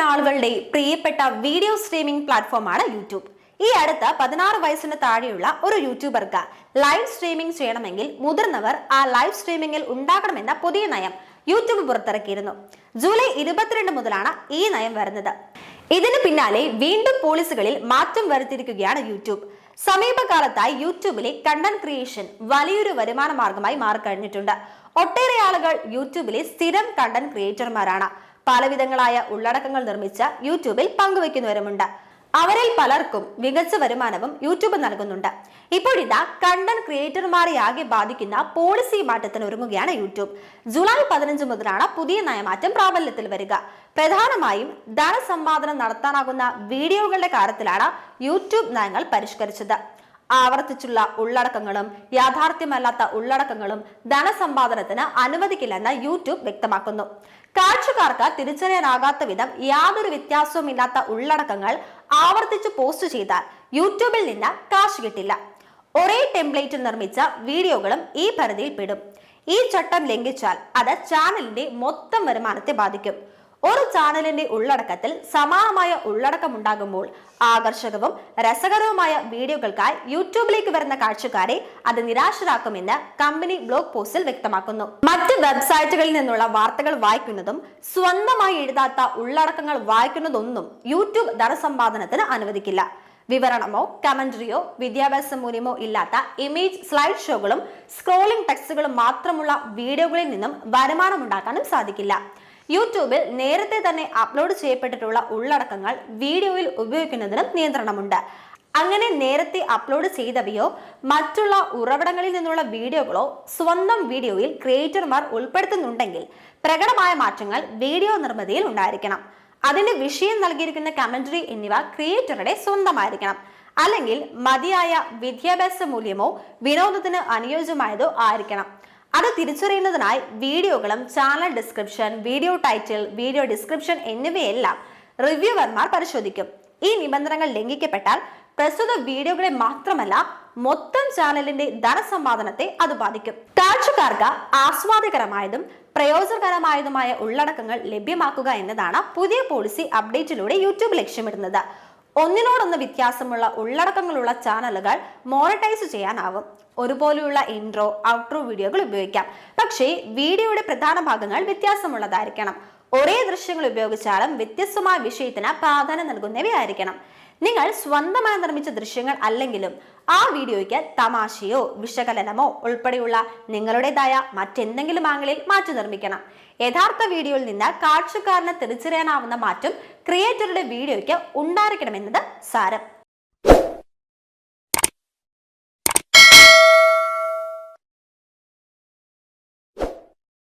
കോടിക്കണക്കിന് ആളുകളുടെ പ്രിയപ്പെട്ട വീഡിയോ സ്ട്രീമിംഗ് പ്ലാറ്റ്ഫോമാണ് യൂട്യൂബ്. ഈ അടുത്ത പതിനാറ് വയസ്സിന് താഴെയുള്ള ഒരു യൂട്യൂബർക്ക് ലൈവ് സ്ട്രീമിംഗ് ചെയ്യണമെങ്കിൽ മുതിർന്നവർ ആ ലൈവ് സ്ട്രീമിംഗിൽ ഉണ്ടാകണമെന്ന പുതിയ നയം യൂട്യൂബ് പുറത്തിറക്കിയിരുന്നു. ജൂലൈ ഇരുപത്തിരണ്ട് മുതലാണ് ഈ നയം വരുന്നത്. ഇതിന് പിന്നാലെ വീണ്ടും പോളിസികളിൽ മാറ്റം വരുത്തിയിരിക്കുകയാണ് യൂട്യൂബ്. സമീപകാലത്തായി യൂട്യൂബിലെ കണ്ടന്റ് ക്രിയേഷൻ വലിയൊരു വരുമാന മാർഗമായി മാറിക്കഴിഞ്ഞിട്ടുണ്ട്. ഒട്ടേറെ ആളുകൾ യൂട്യൂബിലെ സ്ഥിരം കണ്ടന്റ് ക്രിയേറ്റർമാരാണ്. പലവിധങ്ങളായ ഉള്ളടക്കങ്ങൾ നിർമ്മിച്ച യൂട്യൂബിൽ പങ്കുവെക്കുന്നവരുമുണ്ട് അവരിൽ പലർക്കും മികച്ച വരുമാനവും യൂട്യൂബ് നൽകുന്നുണ്ട്. ഇപ്പോഴിതാ കണ്ടന്റ് ക്രിയേറ്റർമാരെ ആകെ ബാധിക്കുന്ന പോളിസി മാറ്റത്തിന് ഒരുങ്ങുകയാണ് യൂട്യൂബ്. ജൂലൈ പതിനഞ്ച് മുതലാണ് പുതിയ നയമാറ്റം പ്രാബല്യത്തിൽ വരിക. പ്രധാനമായും ധനസമ്പാദനം നടത്താനാകുന്ന വീഡിയോകളുടെ കാര്യത്തിലാണ് യൂട്യൂബ് നയങ്ങൾ പരിഷ്കരിച്ചത്. ആവർത്തിച്ചുള്ള ഉള്ളടക്കങ്ങളും യാഥാർത്ഥ്യമല്ലാത്ത ഉള്ളടക്കങ്ങളും ധനസമ്പാദനത്തിന് അനുവദിക്കില്ലെന്ന് യൂട്യൂബ് വ്യക്തമാക്കുന്നു. കാഴ്ചക്കാർക്ക് തിരിച്ചറിയാനാകാത്ത വിധം യാതൊരു വ്യത്യാസവുമില്ലാത്ത ഉള്ളടക്കങ്ങൾ ആവർത്തിച്ച് പോസ്റ്റ് ചെയ്താൽ യൂട്യൂബിൽ നിന്ന് കാശ് കിട്ടില്ല. ഒരേ ടെംപ്ലേറ്റിൽ നിർമ്മിച്ച വീഡിയോകളും ഈ പരിധിയിൽ പെടും. ഈ ചട്ടം ലംഘിച്ചാൽ അത് ചാനലിന്റെ മൊത്തം വരുമാനത്തെ ബാധിക്കും. ഒരു ചാനലിന്റെ ഉള്ളടക്കത്തിൽ സമാനമായ ഉള്ളടക്കം ഉണ്ടാകുമ്പോൾ ആകർഷകവും രസകരവുമായ വീഡിയോകൾക്കായി യൂട്യൂബിലേക്ക് വരുന്ന കാഴ്ചക്കാരെ അത് നിരാശരാക്കുമെന്ന് കമ്പനി ബ്ലോഗ് പോസ്റ്റിൽ വ്യക്തമാക്കുന്നു. മറ്റ് വെബ്സൈറ്റുകളിൽ നിന്നുള്ള വാർത്തകൾ വായിക്കുന്നതും സ്വന്തമായി എഴുതാത്ത ഉള്ളടക്കങ്ങൾ വായിക്കുന്നതൊന്നും യൂട്യൂബ് ധനസമ്പാദനത്തിന് അനുവദിക്കില്ല. വിവരണമോ കമന്ററിയോ വിദ്യാഭ്യാസ മൂല്യമോ ഇല്ലാത്ത ഇമേജ് സ്ലൈഡ് ഷോകളും സ്ക്രോളിംഗ് ടെക്സ്റ്റുകളും മാത്രമുള്ള വീഡിയോകളിൽ നിന്നും വരുമാനമുണ്ടാക്കാനും സാധിക്കില്ല. യൂട്യൂബിൽ നേരത്തെ തന്നെ അപ്ലോഡ് ചെയ്യപ്പെട്ടിട്ടുള്ള ഉള്ളടക്കങ്ങൾ വീഡിയോയിൽ ഉപയോഗിക്കുന്നതിനും നിയന്ത്രണമുണ്ട്. അങ്ങനെ നേരത്തെ അപ്ലോഡ് ചെയ്തവയോ മറ്റുള്ള ഉറവിടങ്ങളിൽ നിന്നുള്ള വീഡിയോകളോ സ്വന്തം വീഡിയോയിൽ ക്രിയേറ്റർമാർ ഉൾപ്പെടുത്തുന്നുണ്ടെങ്കിൽ പ്രകടമായ മാറ്റങ്ങൾ വീഡിയോ നിർമ്മിതിയിൽ ഉണ്ടായിരിക്കണം. അതിന്റെ വിഷയം നൽകിയിരിക്കുന്ന കമന്ററി എന്നിവ ക്രിയേറ്ററുടെ സ്വന്തമായിരിക്കണം. അല്ലെങ്കിൽ മതിയായ വിദ്യാഭ്യാസ മൂല്യമോ വിനോദത്തിന് അനുയോജ്യമായതോ ആയിരിക്കണം. അത് തിരിച്ചറിയുന്നതിനായി വീഡിയോകളും channel description video title video description എന്നിവയെല്ലാം റിവ്യൂവർമാർ പരിശോധിക്കും. ഈ നിബന്ധനകൾ ലംഘിക്കപ്പെട്ടാൽ പ്രസ്തുത വീഡിയോകളെ മാത്രമല്ല മൊത്തം ചാനലിന്റെ ധനസമ്പാദനത്തെ അത് ബാധിക്കും. കാഴ്ചക്കാർക്ക് ആസ്വാദ്യകരമായതും പ്രയോജനകരമായതുമായ ഉള്ളടക്കങ്ങൾ ലഭ്യമാക്കുക എന്നതാണ് പുതിയ പോളിസി അപ്ഡേറ്റിലൂടെ യൂട്യൂബ് ലക്ഷ്യമിടുന്നത്. ഒന്നിനോടൊന്ന് വ്യത്യാസമുള്ള ഉള്ളടക്കങ്ങളുള്ള ചാനലുകൾ മോണിറ്റൈസ് ചെയ്യാനാവും. ഒരുപോലെയുള്ള ഇൻട്രോ ഔട്ട്രോ വീഡിയോകൾ ഉപയോഗിക്കാം. പക്ഷേ വീഡിയോയുടെ പ്രധാന ഭാഗങ്ങൾ വ്യത്യാസമുള്ളതായിരിക്കണം. ഒരേ ദൃശ്യങ്ങൾ ഉപയോഗിച്ചാലും വ്യത്യസ്തമായ വിഷയത്തിന് പ്രാധാന്യം നൽകുന്നവയായിരിക്കണം. നിങ്ങൾ സ്വന്തമായി നിർമ്മിച്ച ദൃശ്യങ്ങൾ അല്ലെങ്കിലും ആ വീഡിയോയ്ക്ക് തമാശയോ വിശകലനമോ ഉൾപ്പെടെയുള്ള നിങ്ങളുടേതായ മറ്റെന്തെങ്കിലും ആംഗിളിൽ മാറ്റി നിർമ്മിക്കണം. യഥാർത്ഥ വീഡിയോയിൽ നിന്ന് കാഴ്ചക്കാരനെ തിരിച്ചറിയാനാവുന്ന മാറ്റം ക്രിയേറ്ററുടെ വീഡിയോയ്ക്ക് ഉണ്ടായിരിക്കണമെന്നത് സാരം.